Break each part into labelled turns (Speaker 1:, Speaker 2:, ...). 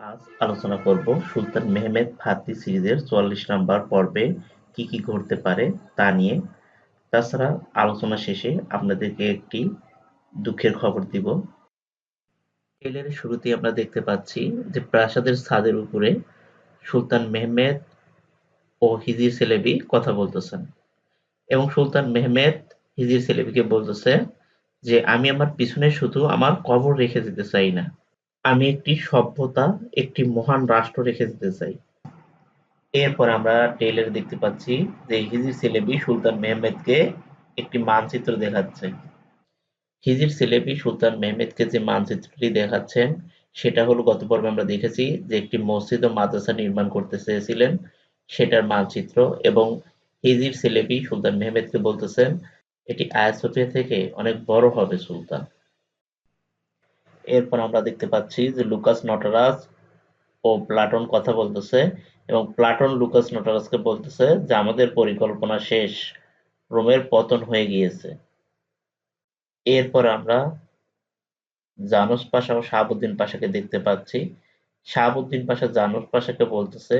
Speaker 1: আজ আলোচনা করব সুলতান মেহমেদ ফাত্তি সিরিজের চুয়াল্লিশ নম্বর পর্বে কি কি ঘটতে পারে তা নিয়ে। তাছাড়া আলোচনা শেষে আপনাদেরকে একটি দুঃখের খবর দিব। ট্রেলারের শুরুতে আমরা দেখতে পাচ্ছি যে প্রাসাদের ছাদের উপরে সুলতান মেহমেদ ও হিজির সেলেবি কথা বলতেছেন। এবং সুলতান মেহমেদ, হিজির সেলেবিকে বলতেছে যে, আমি আমার পিছনে শুধু আমার কবর রেখে যেতে চাই না। আমি একটি সভ্যতা, একটি মহান রাষ্ট্র রেখে যেতে চাই। এরপর আমরা ট্রেইলারে দেখতে পাচ্ছি যে হিজির সেলেবি সুলতান মেহমেদকে একটি মানচিত্র দেখাচ্ছে। হিজির সেলেবি সুলতান মেহমেদকে যে মানচিত্রটি দেখাচ্ছেন সেটা হলো গত পর্বে আমরা দেখেছি যে একটি মসজিদ ও মাদ্রাসা নির্মাণ করতে চেয়েছিলেন সেটার মানচিত্র এবং হিজির সেলেবি সুলতান মেহমেদকে বলতেছেন এটি আয়াসোফিয়া থেকে অনেক বড় হবে সুলতান। এরপর আমরা দেখতে পাচ্ছি যে লুকাস নটরাজ ও প্লাটন কথা বলতেছে এবং প্লাটন লুকাস নটরাজকে বলতেছে যে আমাদের পরিকল্পনা শেষ, রোমের পতন হয়ে গিয়েছে। এরপর আমরা জানুস পাশা ও শাহাবুদ্দিন পাশাকে দেখতে পাচ্ছি। শাহাবুদ্দিন পাশা জানুস পাশাকে বলতেছে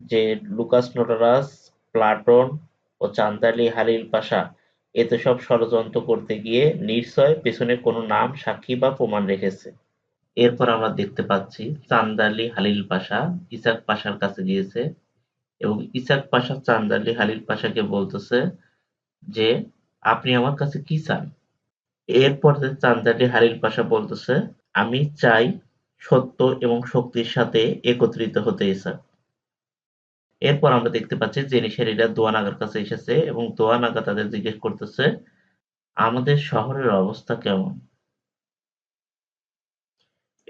Speaker 1: যে লুকাস নটরাজ, প্লাটন ও চান্দালি হালিল পাশা এতে সব ষড়যন্ত্র করতে গিয়ে নিশ্চয় পেছনে কোনো নাম, সাক্ষী বা প্রমাণ রেখেছে। এরপর আমরা দেখতে পাচ্ছি চান্দালি হালিল পাশা ইসাক পাশার কাছে গিয়েছে এবং ইসাক পাশা চান্দালি হালিল পাশাকে বলতেছে যে, আপনি আমার কাছে কি চান? এরপর চান্দালি হালিল পাশা বলতেছে, আমি চাই সত্য এবং শক্তির সাথে একত্রিত হতে, ইসাক। এরপর আমরা দেখতে পাচ্ছি যে জেনিসারিরা দোয়ানাগার কাছে এসেছে এবং দোয়ানাগা তাদের জিজ্ঞেস করতেছে, আমাদের শহরের অবস্থা কেমন?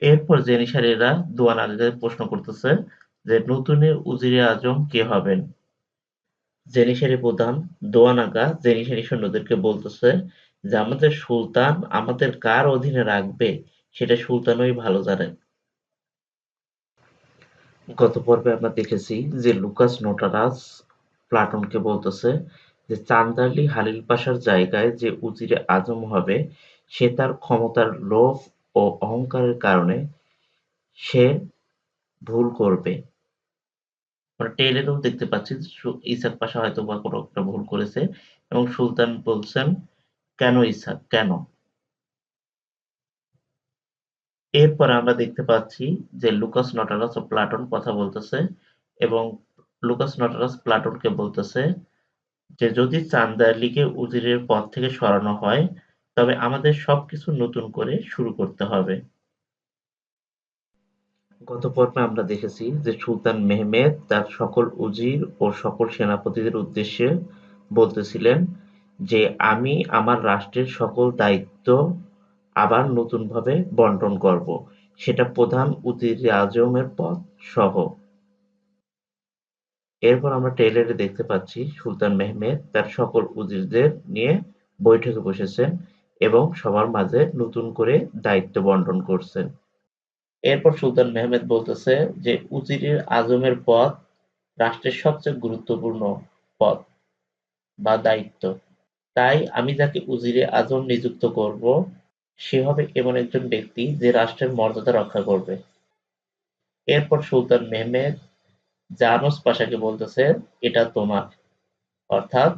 Speaker 1: এরপর জেনিসারিরা দোয়ানাগাকে প্রশ্ন করতেছে যে নতুন উজিরে আজম কে হবেন? জেনিসারি প্রধান দোয়ানাগা জেনিসারি সৈন্যদেরকে বলতেছে যে, আমাদের সুলতান আমাদের কার অধীনে রাখবে, সেটা সুলতানই ভালো জানেন গত পর্বে আমরা দেখেছি যে লুকাস নোটারাস প্লাটনকে বলতেছে যে চান্দারলি হালিল পাশার জায়গায় যে উজিরে আজম হবে, সে তার ক্ষমতার লোভ ও অহংকারের কারণে সে ভুল করবে। আমরা টেলেরও দেখতে পাচ্ছি ইসাক পাশা হয়তো বা কোনো একটা ভুল করেছে এবং সুলতান বলছেন, কেন ইসাক? কেন? এরপর আমরা দেখতে পাচ্ছি যে লুকাস নটারাস ও প্লাটন কথা বলতেছে এবং লুকাস নটারাস প্লাটনকে বলতেছে যে যদি চান্দারলিকে উজিরের পথ থেকে সরানো হয়, তবে আমাদের সবকিছু নতুন করে শুরু করতে হবে। গত পর্বে আমরা দেখেছি যে সুলতান মেহমেদ তার সকল উজির ও সকল সেনাপতিদের উদ্দেশ্যে বলতেছিলেন যে, আমি আমার রাষ্ট্রের সকল দায়িত্ব আবার নতুনভাবে বন্টন করব। সেটা প্রধান উজিরে আজমের পদ সহ। এরপর আমরা ট্রেলারে দেখতে পাচ্ছি সুলতান মেহমেদ তার সকল উজিরদের নিয়ে বৈঠকে বসেছেন এবং সবার মাঝে নতুন করে দায়িত্ব বন্টন করছেন। এরপর সুলতান মেহমেদ বলতেছে যে উজিরের আজমের পদ রাষ্ট্রের সবচেয়ে গুরুত্বপূর্ণ পদ বা দায়িত্ব। তাই আমি যাকে উজিরে আজম নিযুক্ত করব সে হবে এমন একজন ব্যক্তি যে রাষ্ট্রের মর্যাদা রক্ষা করবে। এরপর সুলতান মেহমেদ জানোস পাশাকে বলতেছে, এটা তোমার। অর্থাৎ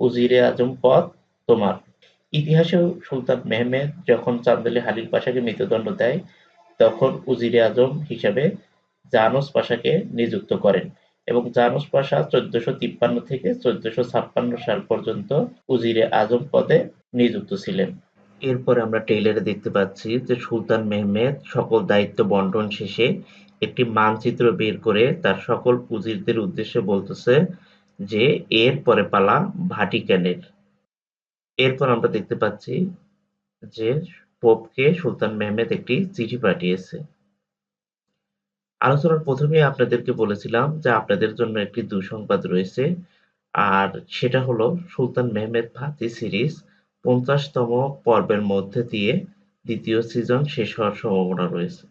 Speaker 1: উজিরে আজম পদ তোমার। ইতিহাসে সুলতান মেহমেদ যখন চান্দালি হালিল পাশাকে মৃত্যুদণ্ড দেয়, তখন উজিরে আজম হিসাবে জানোস পাশাকে নিযুক্ত করেন এবং জানোস পাশা চোদ্দশো তিপ্পান্ন থেকে চোদ্দশো ছাপ্পান্ন সাল পর্যন্ত উজিরে আজম পদে নিযুক্ত ছিলেন। এরপরে আমরা টেইলারে দেখতে পাচ্ছি যে সুলতান মেহমেদ সকল দায়িত্ব বন্টন শেষে একটি মানচিত্র বের করে তার সকল উজিরদের উদ্দেশ্যে বলতেছে যে, এর পরে পালা ভাটিকানের। এরপর আমরা দেখতে পাচ্ছি যে পোপকে সুলতান মেহমেদ একটি চিঠি পাঠিয়েছে। আলোচনার প্রথমে আপনাদেরকে বলেছিলাম যে আপনাদের জন্য একটি দুঃসংবাদ রয়েছে, আর সেটা হলো সুলতান মেহমেদ ফাতি সিরিজ পঞ্চাশতম পর্বের মধ্যে দিয়ে দ্বিতীয় সিজন শেষ হওয়ার সম্ভাবনা রয়েছে।